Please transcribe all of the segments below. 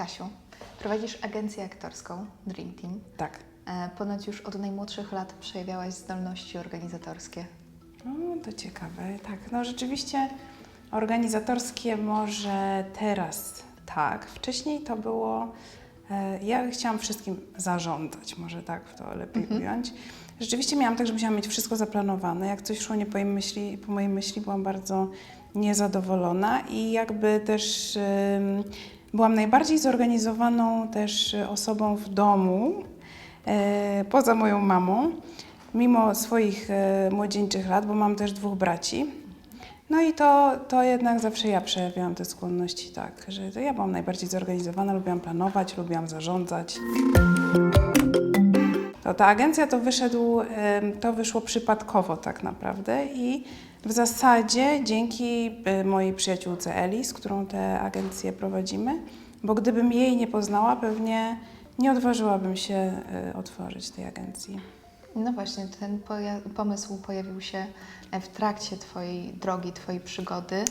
Kasiu, prowadzisz agencję aktorską Dream Team. Tak. E, Ponoć już od najmłodszych lat przejawiałaś zdolności organizatorskie. No, to ciekawe. Tak, no rzeczywiście organizatorskie może teraz tak. Wcześniej to było. E, ja chciałam wszystkim zarządzać, może tak to lepiej ująć. Rzeczywiście miałam tak, że musiałam mieć wszystko zaplanowane. Jak coś szło nie po, mojej myśli, po mojej myśli, byłam bardzo niezadowolona i jakby też byłam najbardziej zorganizowaną też osobą w domu, e, poza moją mamą, mimo swoich e, młodzieńczych lat, bo mam też dwóch braci. No i to, to jednak zawsze ja przejawiałam te skłonności tak, że to ja byłam najbardziej zorganizowana, lubiłam planować, lubiłam zarządzać. To ta agencja to wyszedł, to wyszło przypadkowo tak naprawdę i w zasadzie dzięki e, mojej przyjaciółce Eli, z którą tę agencję prowadzimy, bo gdybym jej nie poznała, pewnie nie odważyłabym się e, otworzyć tej agencji. No właśnie, ten pomysł pojawił się e, w trakcie Twojej drogi, Twojej przygody.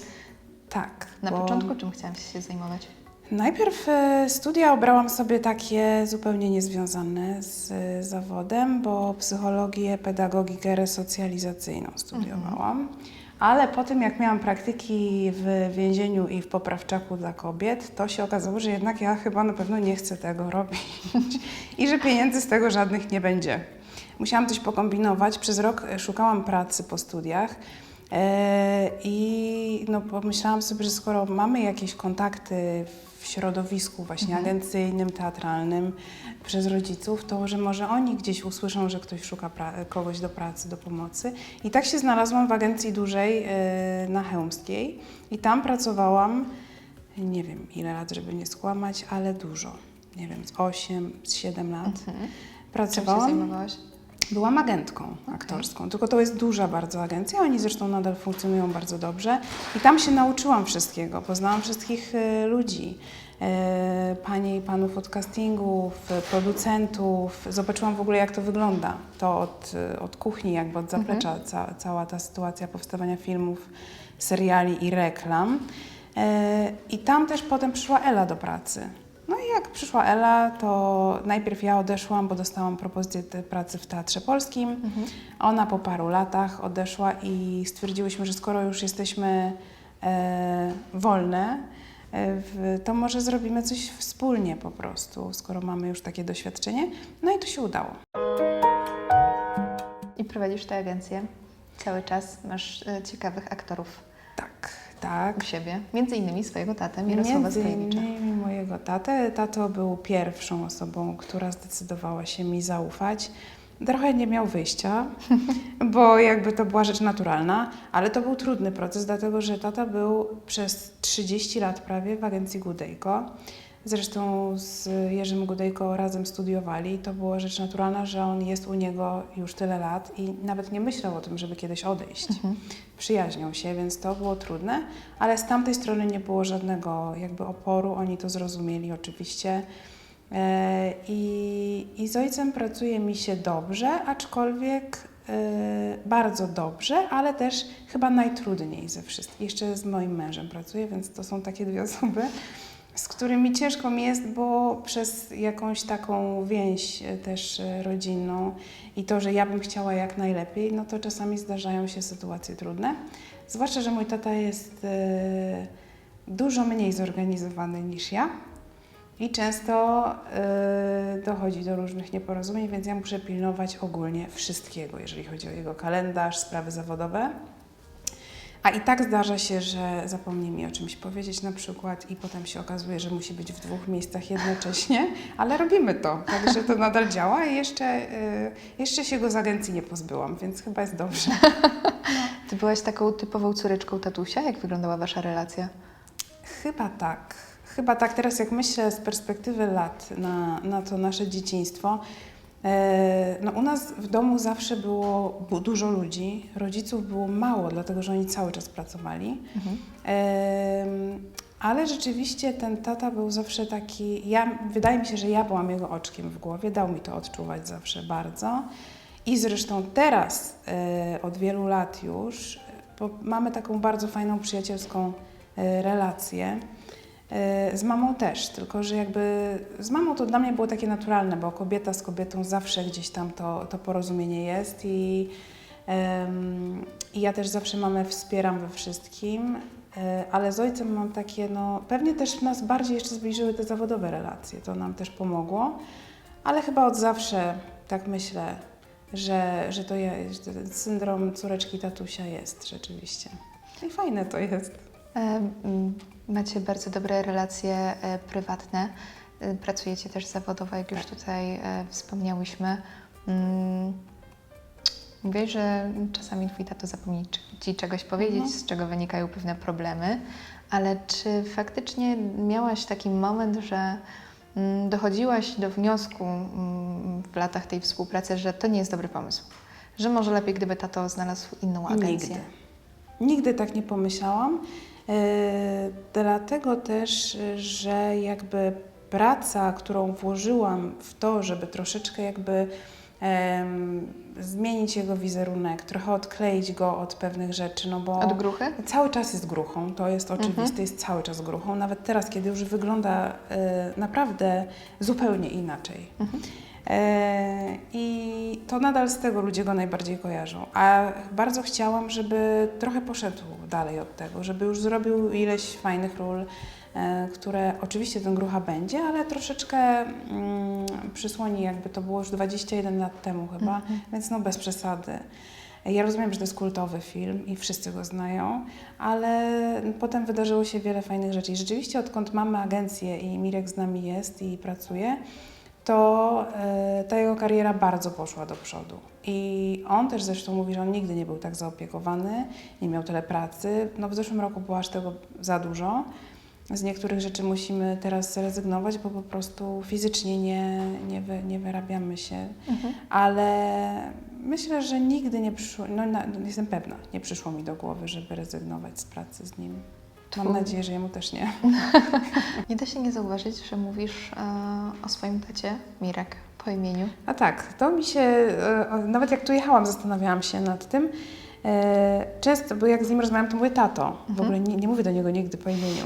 Tak. Na bo początku czym chciałaś się zajmować? Najpierw e, studia obrałam sobie takie zupełnie niezwiązane z e, zawodem, bo psychologię, pedagogikę resocjalizacyjną studiowałam. Ale po tym, jak miałam praktyki w więzieniu i w poprawczaku dla kobiet, to się okazało, że jednak ja chyba na pewno nie chcę tego robić i że pieniędzy z tego żadnych nie będzie. Musiałam coś pokombinować. Przez rok e, szukałam pracy po studiach. E, I no, pomyślałam sobie, że skoro mamy jakieś kontakty w środowisku właśnie agencyjnym, teatralnym przez rodziców, to że może oni gdzieś usłyszą, że ktoś szuka kogoś do pracy, do pomocy. I tak się znalazłam w agencji dużej e, na Chełmskiej i tam pracowałam, nie wiem ile lat, żeby nie skłamać, ale dużo. Nie wiem, z 8, z 7 lat. Czym się Pracowałam. zajmowałaś? Byłam agentką aktorską, tylko to jest duża bardzo agencja, oni zresztą nadal funkcjonują bardzo dobrze. I tam się nauczyłam wszystkiego, poznałam wszystkich e, ludzi, e, panie i panów od castingów, producentów, zobaczyłam w ogóle jak to wygląda, to od, e, od kuchni, jakby od zaplecza ca, cała ta sytuacja powstawania filmów, seriali i reklam. I tam też potem przyszła Ela do pracy. Jak przyszła Ela, to najpierw ja odeszłam, bo dostałam propozycję pracy w Teatrze Polskim. Ona po paru latach odeszła i stwierdziłyśmy, że skoro już jesteśmy e, wolne, e, w, to może zrobimy coś wspólnie po prostu, skoro mamy już takie doświadczenie. No i to się udało. I prowadzisz tę agencję cały czas. Masz e, ciekawych aktorów Tak, u siebie. Między innymi swojego tatę, Mirosława Między Skrajewicza. innymi mojego tatę. Tato był pierwszą osobą, która zdecydowała się mi zaufać. Trochę nie miał wyjścia, bo jakby to była rzecz naturalna, ale to był trudny proces, dlatego że tata był przez 30 lat prawie w agencji Gudejko. Zresztą z Jerzym Gudejko razem studiowali. To była rzecz naturalna, że on jest u niego już tyle lat i nawet nie myślał o tym, żeby kiedyś odejść. Przyjaźnią się, więc to było trudne, ale z tamtej strony nie było żadnego jakby oporu. Oni to zrozumieli oczywiście. E, I, I z ojcem pracuje mi się dobrze, aczkolwiek e, bardzo dobrze, ale też chyba najtrudniej ze wszystkich. Jeszcze z moim mężem pracuję, więc to są takie dwie osoby, z którymi ciężko mi jest, bo przez jakąś taką więź e, też e, rodzinną i to, że ja bym chciała jak najlepiej, no to czasami zdarzają się sytuacje trudne. Zwłaszcza, że mój tata jest e, dużo mniej zorganizowany niż ja. I często dochodzi do różnych nieporozumień, więc ja muszę pilnować ogólnie wszystkiego, jeżeli chodzi o jego kalendarz, sprawy zawodowe. A i tak zdarza się, że zapomni mi o czymś powiedzieć na przykład i potem się okazuje, że musi być w dwóch miejscach jednocześnie, ale robimy to, także to nadal działa i jeszcze, y, jeszcze się go z agencji nie pozbyłam, więc chyba jest dobrze. Ty byłaś taką typową córeczką tatusia? Jak wyglądała Wasza relacja? Chyba tak. Chyba tak. Teraz jak myślę z perspektywy lat na, na to nasze dzieciństwo, no u nas w domu zawsze było dużo ludzi, rodziców było mało, dlatego że oni cały czas pracowali. Em, ale rzeczywiście ten tata był zawsze taki, ja, wydaje mi się, że ja byłam jego oczkiem w głowie, dał mi to odczuwać zawsze bardzo. I zresztą teraz, e, od wielu lat już, mamy taką bardzo fajną przyjacielską e, relację. E, Z mamą też, tylko że jakby z mamą to dla mnie było takie naturalne, bo kobieta z kobietą zawsze gdzieś tam to, to porozumienie jest i, em, i ja też zawsze mamę wspieram we wszystkim, e, ale z ojcem mam takie, no pewnie też nas bardziej jeszcze zbliżyły te zawodowe relacje, to nam też pomogło, ale chyba od zawsze tak myślę, że, że to jest, że syndrom córeczki tatusia jest rzeczywiście. I fajne to jest. E, m, Macie bardzo dobre relacje e, prywatne. E, Pracujecie też zawodowo, jak już tutaj e, wspomniałyśmy. Mm, Mówię, że czasami twój tato zapomni ci czegoś powiedzieć, Mhm. z czego wynikają pewne problemy, ale czy faktycznie miałaś taki moment, że mm, dochodziłaś do wniosku mm, w latach tej współpracy, że to nie jest dobry pomysł? Że może lepiej, gdyby tato znalazł inną agencję? Nigdy. Nigdy tak nie pomyślałam. E, dlatego też, że jakby praca, którą włożyłam w to, żeby troszeczkę jakby zmienić jego wizerunek, trochę odkleić go od pewnych rzeczy, no bo Od gruchy? cały czas jest gruchą, to jest oczywiste, Mhm. jest cały czas gruchą, nawet teraz, kiedy już wygląda e, naprawdę zupełnie inaczej. Mhm. E, I to nadal z tego ludzie go najbardziej kojarzą. A bardzo chciałam, żeby trochę poszedł dalej od tego, żeby już zrobił ileś fajnych ról, e, które oczywiście ten grucha będzie, ale troszeczkę mm, przysłoni, jakby to było już 21 lat temu chyba, Mhm. więc no bez przesady. Ja rozumiem, że to jest kultowy film i wszyscy go znają, ale potem wydarzyło się wiele fajnych rzeczy. I rzeczywiście, odkąd mamy agencję i Mirek z nami jest i pracuje, to e, ta jego kariera bardzo poszła do przodu. I on też zresztą mówi, że on nigdy nie był tak zaopiekowany, nie miał tyle pracy. No w zeszłym roku było aż tego za dużo. Z niektórych rzeczy musimy teraz zrezygnować, bo po prostu fizycznie nie, nie, wy, nie wyrabiamy się. Mhm. Ale myślę, że nigdy nie przyszło, no na, jestem pewna, nie przyszło mi do głowy, żeby rezygnować z pracy z nim. Mam Twój- nadzieję, że jemu też nie. Nie da się nie zauważyć, że mówisz e, o swoim tacie, Mirek, po imieniu. A tak, to mi się, e, nawet jak tu jechałam, zastanawiałam się nad tym. E, Często, bo jak z nim rozmawiam, to mówię tato. W Mhm. ogóle nie, nie mówię do niego nigdy po imieniu.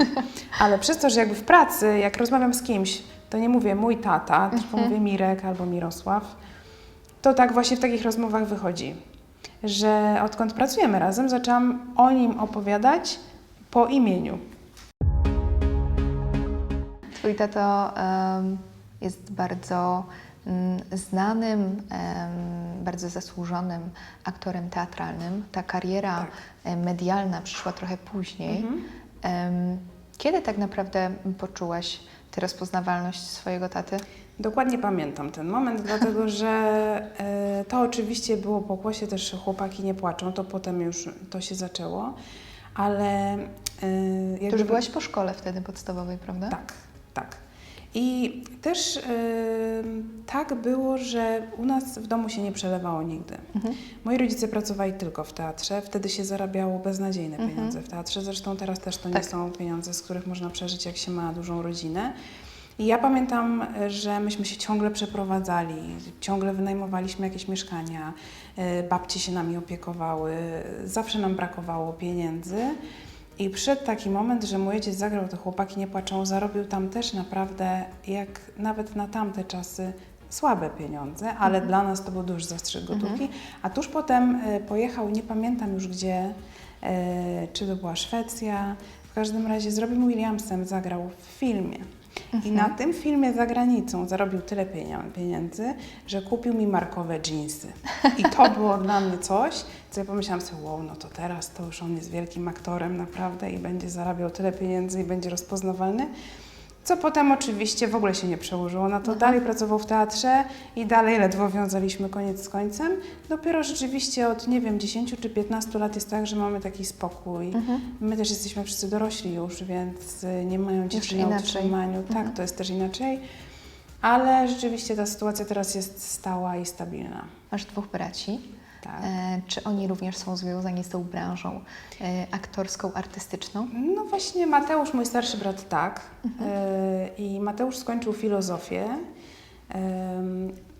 Ale przez to, że jakby w pracy, jak rozmawiam z kimś, to nie mówię mój tata, tylko Mhm. mówię Mirek albo Mirosław. To tak właśnie w takich rozmowach wychodzi, że odkąd pracujemy razem, zaczęłam o nim opowiadać po imieniu. Twój tato em, jest bardzo mm, znanym, bardzo zasłużonym aktorem teatralnym. Ta kariera Tak. medialna przyszła trochę później. Mhm. Kiedy tak naprawdę poczułaś tę rozpoznawalność swojego taty? Dokładnie pamiętam ten moment, dlatego że e, to oczywiście było pokłosie też chłopaki nie płaczą, to potem już to się zaczęło, ale e, To jakby, już byłaś po szkole wtedy podstawowej, prawda? Tak, tak. I też e, tak było, że u nas w domu się nie przelewało nigdy. Mhm. Moi rodzice pracowali tylko w teatrze, wtedy się zarabiało beznadziejne Mhm. pieniądze w teatrze. Zresztą teraz też to nie Tak. są pieniądze, z których można przeżyć, jak się ma dużą rodzinę. I ja pamiętam, że myśmy się ciągle przeprowadzali, ciągle wynajmowaliśmy jakieś mieszkania, y, babcie się nami opiekowały, zawsze nam brakowało pieniędzy. I przyszedł taki moment, że mój ojciec zagrał te chłopaki nie płaczą, zarobił tam też naprawdę, jak nawet na tamte czasy, słabe pieniądze, ale dla nas to był duży zastrzyk gotówki. A tuż potem e, pojechał, nie pamiętam już gdzie, e, czy to była Szwecja, w każdym razie z Robin Williamsem zagrał w filmie. I na tym filmie za granicą zarobił tyle pieniędzy, że kupił mi markowe dżinsy. I to było dla mnie coś, co ja pomyślałam sobie, wow, no to teraz to już on jest wielkim aktorem naprawdę i będzie zarabiał tyle pieniędzy i będzie rozpoznawalny. Co potem oczywiście w ogóle się nie przełożyło na to. Aha. Dalej pracował w teatrze i dalej ledwo wiązaliśmy koniec z końcem. Dopiero rzeczywiście od, nie wiem, 10 czy 15 lat jest tak, że mamy taki spokój. Mhm. My też jesteśmy wszyscy dorośli już, więc nie mają dzieci na utrzymaniu. Mhm. Tak, to jest też inaczej. Ale rzeczywiście ta sytuacja teraz jest stała i stabilna. Masz dwóch braci. Tak. E, czy oni również są związani z tą branżą e, aktorską, artystyczną? No właśnie Mateusz, mój starszy brat, tak. Mhm. Y, I Mateusz skończył filozofię.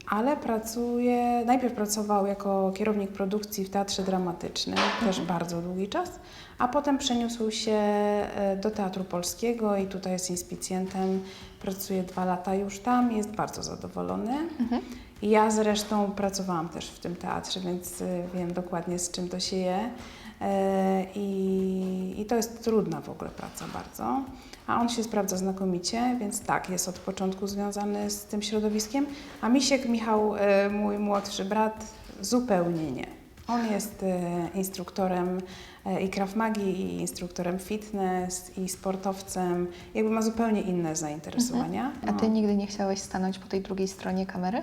Ale pracuje, najpierw pracował jako kierownik produkcji w Teatrze Dramatycznym, też bardzo długi czas, a potem przeniósł się e, do Teatru Polskiego i tutaj jest inspicjentem, pracuje dwa lata już tam, jest bardzo zadowolony. Ja zresztą pracowałam też w tym teatrze, więc y, wiem dokładnie z czym to się je. E, I, I to jest trudna w ogóle praca bardzo. A on się sprawdza znakomicie, więc tak, jest od początku związany z tym środowiskiem. A Misiek, Michał, e, mój młodszy brat, zupełnie nie. On jest e, instruktorem i Krav Magi, i instruktorem fitness, i sportowcem. Jakby ma zupełnie inne zainteresowania. A ty No. nigdy nie chciałeś stanąć po tej drugiej stronie kamery?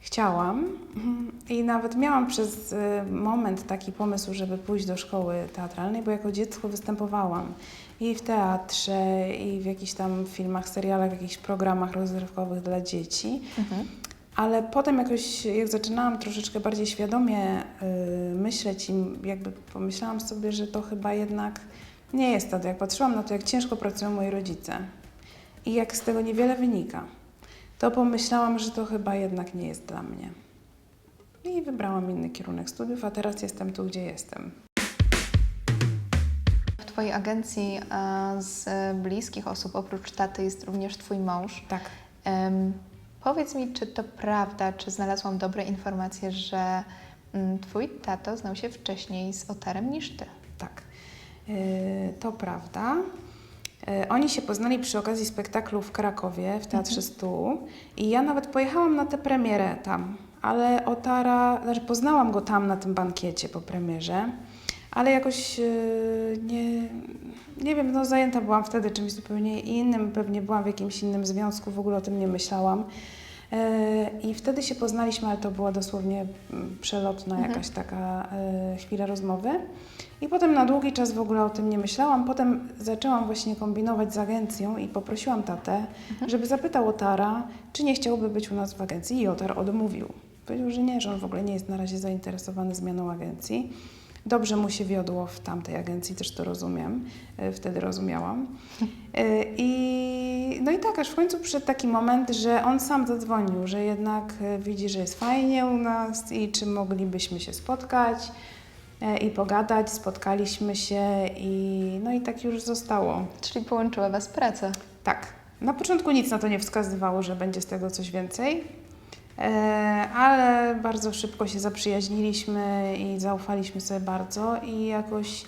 Chciałam mhm. i nawet miałam przez y, moment taki pomysł, żeby pójść do szkoły teatralnej, bo jako dziecko występowałam i w teatrze, i w jakichś tam filmach, serialach, w jakichś programach rozrywkowych dla dzieci. Mhm. Ale potem jakoś, jak zaczynałam troszeczkę bardziej świadomie y, myśleć i jakby pomyślałam sobie, że to chyba jednak nie jest to. Jak patrzyłam na to, jak ciężko pracują moi rodzice i jak z tego niewiele wynika, to pomyślałam, że to chyba jednak nie jest dla mnie. I wybrałam inny kierunek studiów, a teraz jestem tu, gdzie jestem. W Twojej agencji a, z bliskich osób oprócz taty jest również Twój mąż. Tak. Em, powiedz mi, czy to prawda, czy znalazłam dobre informacje, że mm, Twój tato znał się wcześniej z Otarem niż Ty? Tak, Yy, to prawda. Yy, Oni się poznali przy okazji spektaklu w Krakowie w Teatrze Stu i ja nawet pojechałam na tę premierę tam, ale Otara, znaczy poznałam go tam na tym bankiecie po premierze, ale jakoś yy, nie, nie wiem, no zajęta byłam wtedy czymś zupełnie innym, pewnie byłam w jakimś innym związku, w ogóle o tym nie myślałam. E, I wtedy się poznaliśmy, ale to była dosłownie przelotna Mhm. jakaś taka e, chwila rozmowy. I potem na długi czas w ogóle o tym nie myślałam. Potem zaczęłam właśnie kombinować z agencją i poprosiłam tatę, żeby zapytał Otara, czy nie chciałby być u nas w agencji. I Otar odmówił. Powiedział, że nie, że on w ogóle nie jest na razie zainteresowany zmianą agencji. Dobrze mu się wiodło w tamtej agencji, też to rozumiem. E, Wtedy rozumiałam. E, I, no i tak, aż w końcu przyszedł taki moment, że on sam zadzwonił, że jednak e, widzi, że jest fajnie u nas i czy moglibyśmy się spotkać i pogadać. Spotkaliśmy się i no i tak już zostało. Czyli połączyła Was praca. Tak. Na początku nic na to nie wskazywało, że będzie z tego coś więcej, ale bardzo szybko się zaprzyjaźniliśmy i zaufaliśmy sobie bardzo i jakoś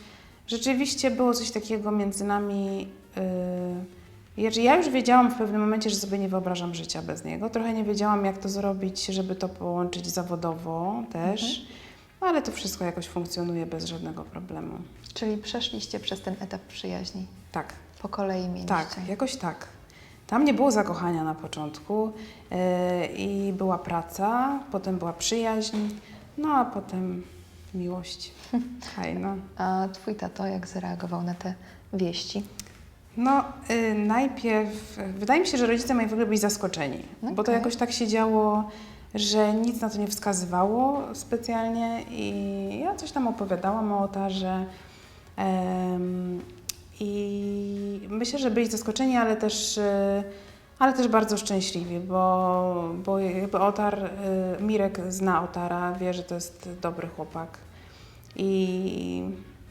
rzeczywiście było coś takiego między nami. e, że Ja już wiedziałam w pewnym momencie, że sobie nie wyobrażam życia bez niego. Trochę nie wiedziałam, jak to zrobić, żeby to połączyć zawodowo też, ale to wszystko jakoś funkcjonuje bez żadnego problemu. Czyli przeszliście przez ten etap przyjaźni. Tak. Po kolei mieliście. Tak, jakoś tak. Tam nie było zakochania na początku yy, i była praca, potem była przyjaźń, no a potem miłość. Fajna. A Twój tato jak zareagował na te wieści? No, y, najpierw wydaje mi się, że rodzice moi w ogóle byli zaskoczeni, bo to jakoś tak się działo, że nic na to nie wskazywało specjalnie i ja coś tam opowiadałam o ołtarze. em, I myślę, że byli zaskoczeni, ale też, y, ale też bardzo szczęśliwi, bo, bo jakby otar, y, Mirek zna otara, wie, że to jest dobry chłopak. I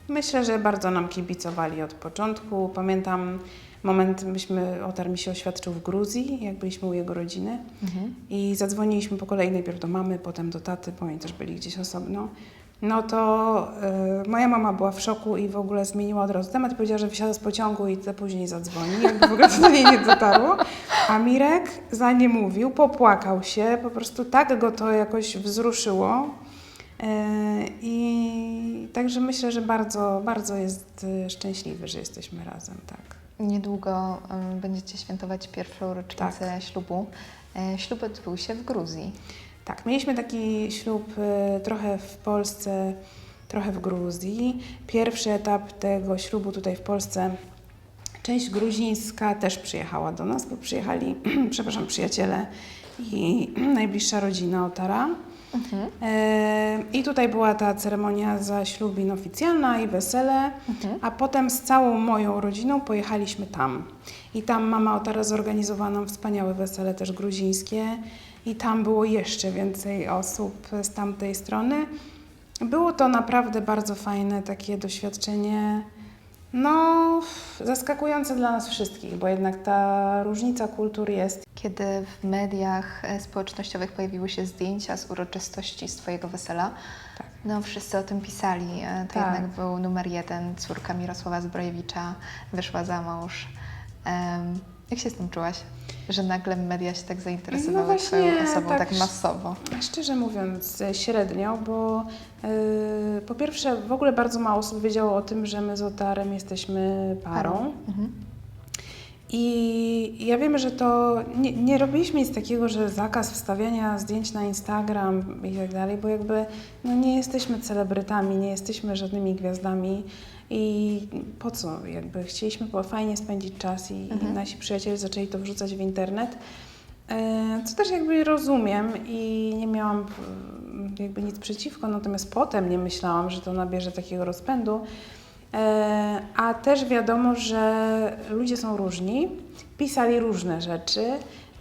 myślę, że bardzo nam kibicowali od początku. Pamiętam moment, myśmy, Otar mi się oświadczył w Gruzji, jak byliśmy u jego rodziny. Mhm. I zadzwoniliśmy po kolei najpierw do mamy, potem do taty, bo oni też byli gdzieś osobno. No to y, moja mama była w szoku i w ogóle zmieniła od razu temat. Powiedziała, że wysiada z pociągu i za później zadzwoni. Jakby w ogóle to do niej nie dotarło. A Mirek za nie mówił, popłakał się. Po prostu tak go to jakoś wzruszyło. Y, I także myślę, że bardzo, bardzo jest y, szczęśliwy, że jesteśmy razem, tak. Niedługo em, będziecie świętować pierwszą rocznicę ślubu. E, ślub odbył się w Gruzji. Tak, mieliśmy taki ślub y, trochę w Polsce, trochę w Gruzji. Pierwszy etap tego ślubu tutaj w Polsce, część gruzińska też przyjechała do nas, bo przyjechali, przepraszam, przyjaciele i najbliższa rodzina Otara. Mhm. I tutaj była ta ceremonia zaślubin oficjalna i wesele, Mhm. a potem z całą moją rodziną pojechaliśmy tam. I tam mama Otara zorganizowała nam wspaniałe wesele też gruzińskie i tam było jeszcze więcej osób z tamtej strony. Było to naprawdę bardzo fajne takie doświadczenie. No, zaskakujące dla nas wszystkich, bo jednak ta różnica kultur jest. Kiedy w mediach e, społecznościowych pojawiły się zdjęcia z uroczystości z Twojego wesela, Tak. no wszyscy o tym pisali. E, To Tak. jednak był numer jeden, córka Mirosława Zbrojewicza wyszła za mąż. Em, Jak się z tym czułaś? Że nagle media się tak zainteresowały No właśnie, Twoją osobą tak tak, masowo. Szczerze mówiąc, średnio, bo e, po pierwsze w ogóle bardzo mało osób wiedziało o tym, że my z Otarem jesteśmy parą. Mhm. I ja wiem, że to nie, nie robiliśmy nic takiego, że zakaz wstawiania zdjęć na Instagram i tak dalej, bo jakby no nie jesteśmy celebrytami, nie jesteśmy żadnymi gwiazdami i po co? Jakby chcieliśmy fajnie spędzić czas i, i nasi przyjaciele zaczęli to wrzucać w internet. E, Co też jakby rozumiem i nie miałam mm, jakby nic przeciwko, natomiast potem nie myślałam, że to nabierze takiego rozpędu. E, A też wiadomo, że ludzie są różni, pisali różne rzeczy,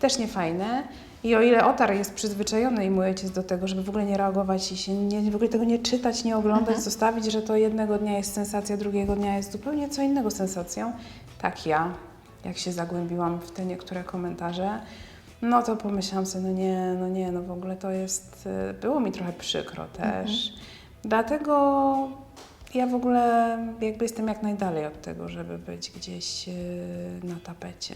też niefajne. I o ile Otar jest przyzwyczajony i mój ojciec do tego, żeby w ogóle nie reagować i się nie, w ogóle tego nie czytać, nie oglądać, zostawić, że to jednego dnia jest sensacja, drugiego dnia jest zupełnie co innego sensacją, tak ja, jak się zagłębiłam w te niektóre komentarze, no to pomyślałam sobie, no nie, no nie, no w ogóle to jest, y, było mi trochę przykro też. Dlatego ja w ogóle jakby jestem jak najdalej od tego, żeby być gdzieś y, na tapecie.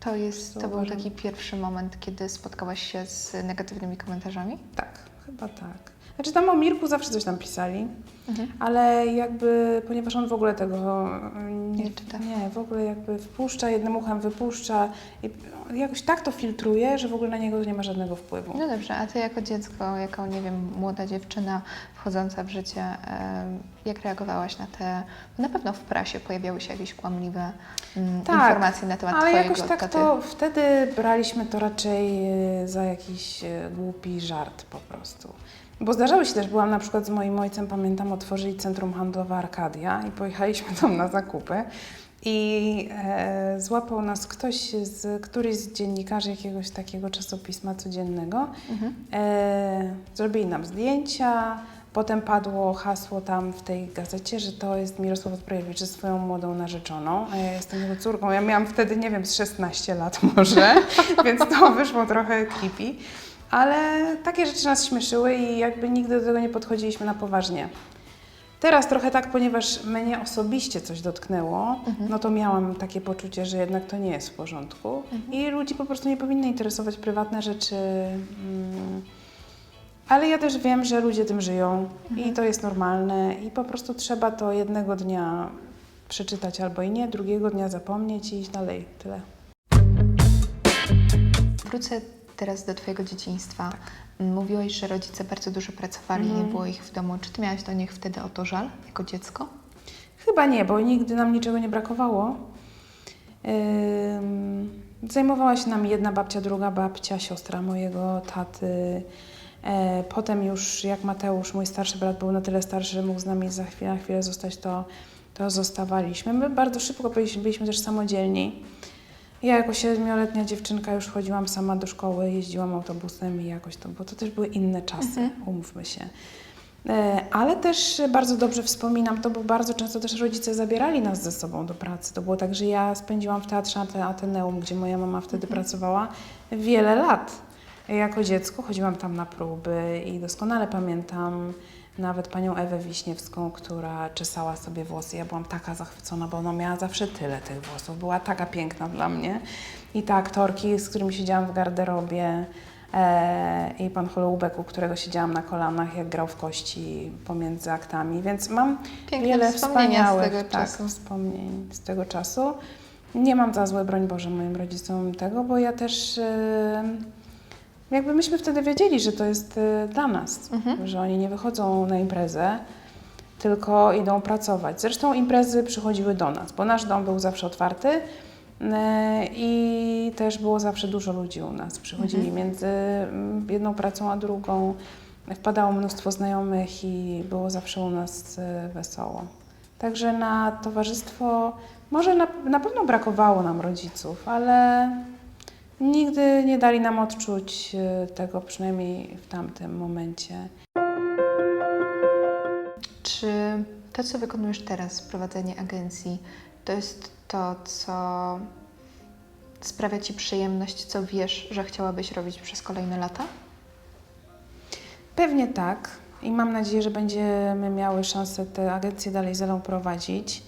To, jest, to był taki pierwszy moment, kiedy spotkałaś się z negatywnymi komentarzami? Tak, chyba tak. Znaczy tam o Mirku zawsze coś tam pisali, Mhm. ale jakby, ponieważ on w ogóle tego nie, Nie czyta. Nie, w ogóle jakby wpuszcza, jednym uchem wypuszcza i jakoś tak to filtruje, że w ogóle na niego nie ma żadnego wpływu. No dobrze, a ty jako dziecko, jako, nie wiem, młoda dziewczyna wchodząca w życie, jak reagowałaś na te, na pewno w prasie pojawiały się jakieś kłamliwe mm, Tak, informacje na temat Ale twojego jakoś tak taty? to wtedy braliśmy to raczej y, za jakiś y, głupi żart po prostu. Bo zdarzały się też, byłam na przykład z moim ojcem, pamiętam, otworzyli centrum handlowe Arkadia i pojechaliśmy tam na zakupy. I e, złapał nas ktoś, z, któryś z dziennikarzy jakiegoś takiego czasopisma codziennego. Mhm. E, zrobili nam zdjęcia, potem padło hasło tam w tej gazecie, że to jest Mirosław Zbrojewicz ze swoją młodą narzeczoną, a ja jestem jego córką. Ja miałam wtedy, nie wiem, z 16 lat może, więc to wyszło trochę creepy. Ale takie rzeczy nas śmieszyły i jakby nigdy do tego nie podchodziliśmy na poważnie. Teraz trochę tak, ponieważ mnie osobiście coś dotknęło, no to miałam takie poczucie, że jednak to nie jest w porządku i ludzi po prostu nie powinny interesować prywatne rzeczy. Mm, ale ja też wiem, że ludzie tym żyją i to jest normalne i po prostu trzeba to jednego dnia przeczytać albo i nie, drugiego dnia zapomnieć i iść dalej. Tyle. Wrócę teraz do Twojego dzieciństwa. Mówiłeś, że rodzice bardzo dużo pracowali, Mhm. nie było ich w domu. Czy Ty miałaś do nich wtedy o to żal, jako dziecko? Chyba nie, bo nigdy nam niczego nie brakowało. Ym, Zajmowała się nami jedna babcia, druga babcia, siostra mojego taty. E, Potem już jak Mateusz, mój starszy brat, był na tyle starszy, że mógł z nami za chwilę na chwilę zostać, to, to zostawaliśmy. My bardzo szybko byliśmy, byliśmy też samodzielni. Ja jako siedmioletnia dziewczynka już chodziłam sama do szkoły, jeździłam autobusem i jakoś to, bo to też były inne czasy, umówmy się. E, Ale też bardzo dobrze wspominam to, bo bardzo często też rodzice zabierali nas ze sobą do pracy. To było tak, że ja spędziłam w Teatrze Ate- Ateneum, gdzie moja mama wtedy pracowała, wiele lat. Jako dziecko chodziłam tam na próby i doskonale pamiętam nawet panią Ewę Wiśniewską, która czesała sobie włosy. Ja byłam taka zachwycona, bo ona miała zawsze tyle tych włosów. Była taka piękna dla mnie. I te aktorki, z którymi siedziałam w garderobie, e, i pan Holoubek, u którego siedziałam na kolanach, jak grał w kości pomiędzy aktami. Więc mam Piękne wiele z wspaniałych tego tak, czasu. wspomnień z tego czasu. Nie mam za złe, broń Boże, moim rodzicom tego, bo ja też e, jakby myśmy wtedy wiedzieli, że to jest e, dla nas, Mhm. że oni nie wychodzą na imprezę, tylko idą pracować. Zresztą imprezy przychodziły do nas, bo nasz dom był zawsze otwarty e, i też było zawsze dużo ludzi u nas. Przychodzili między mm, jedną pracą a drugą, wpadało mnóstwo znajomych i było zawsze u nas e, wesoło. Także na towarzystwo może na, na pewno brakowało nam rodziców, ale Nigdy nie dali nam odczuć y, tego, przynajmniej w tamtym momencie. Czy to, co wykonujesz teraz, prowadzenie agencji, to jest to, co sprawia Ci przyjemność, co wiesz, że chciałabyś robić przez kolejne lata? Pewnie tak i mam nadzieję, że będziemy miały szansę tę agencję dalej ze prowadzić.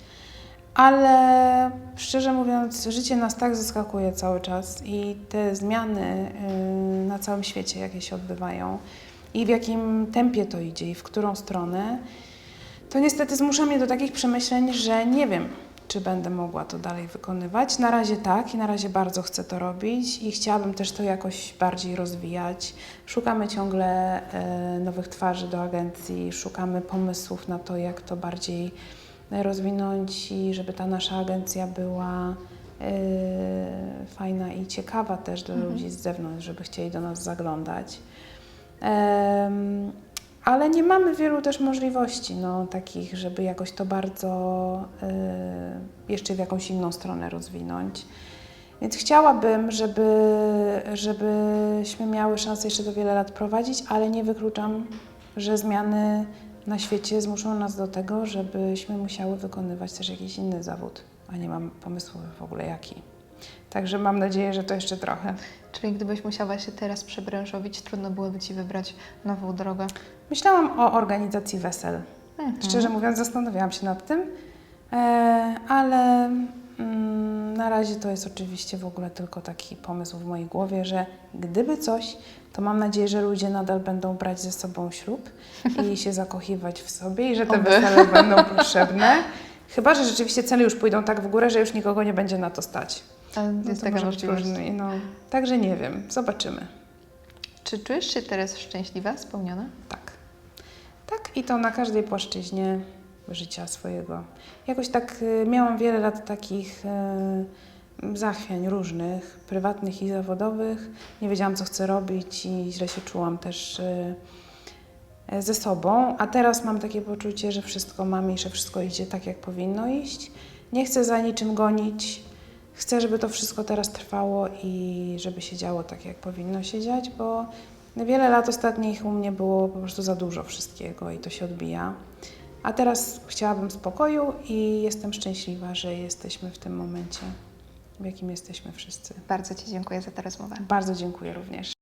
Ale szczerze mówiąc, życie nas tak zaskakuje cały czas i te zmiany y, na całym świecie, jakie się odbywają i w jakim tempie to idzie i w którą stronę, to niestety zmusza mnie do takich przemyśleń, że nie wiem, czy będę mogła to dalej wykonywać. Na razie tak i na razie bardzo chcę to robić i chciałabym też to jakoś bardziej rozwijać. Szukamy ciągle e, nowych twarzy do agencji, szukamy pomysłów na to, jak to bardziej rozwinąć i żeby ta nasza agencja była e, fajna i ciekawa też dla ludzi z zewnątrz, żeby chcieli do nas zaglądać. Ale nie mamy wielu też możliwości, no, takich, żeby jakoś to bardzo y, jeszcze w jakąś inną stronę rozwinąć. Więc chciałabym, żeby, żebyśmy miały szansę jeszcze to wiele lat prowadzić, ale nie wykluczam, że zmiany na świecie zmuszą nas do tego, żebyśmy musiały wykonywać też jakiś inny zawód, a nie mam pomysłu w ogóle jaki. Także mam nadzieję, że to jeszcze trochę. Czyli gdybyś musiała się teraz przebranżowić, trudno byłoby Ci wybrać nową drogę. Myślałam o organizacji wesel. Mhm. Szczerze mówiąc, zastanawiałam się nad tym, e, ale na razie to jest oczywiście w ogóle tylko taki pomysł w mojej głowie, że gdyby coś, to mam nadzieję, że ludzie nadal będą brać ze sobą ślub i się zakochiwać w sobie i że te Oby. wesele będą potrzebne. Chyba, że rzeczywiście ceny już pójdą tak w górę, że już nikogo nie będzie na to stać. Ale No jest taka możliwość. różnie, no. Także nie wiem, zobaczymy. Czy czujesz się teraz szczęśliwa, spełniona? Tak. Tak i to na każdej płaszczyźnie życia swojego. Jakoś tak y, miałam wiele lat takich y, zachwiań różnych, prywatnych i zawodowych. Nie wiedziałam, co chcę robić i źle się czułam też y, ze sobą. A teraz mam takie poczucie, że wszystko mam i że wszystko idzie tak, jak powinno iść. Nie chcę za niczym gonić. Chcę, żeby to wszystko teraz trwało i żeby się działo tak, jak powinno się dziać, bo wiele lat ostatnich u mnie było po prostu za dużo wszystkiego i to się odbija. A teraz chciałabym spokoju i jestem szczęśliwa, że jesteśmy w tym momencie, w jakim jesteśmy wszyscy. Bardzo Ci dziękuję za tę rozmowę. Bardzo dziękuję również.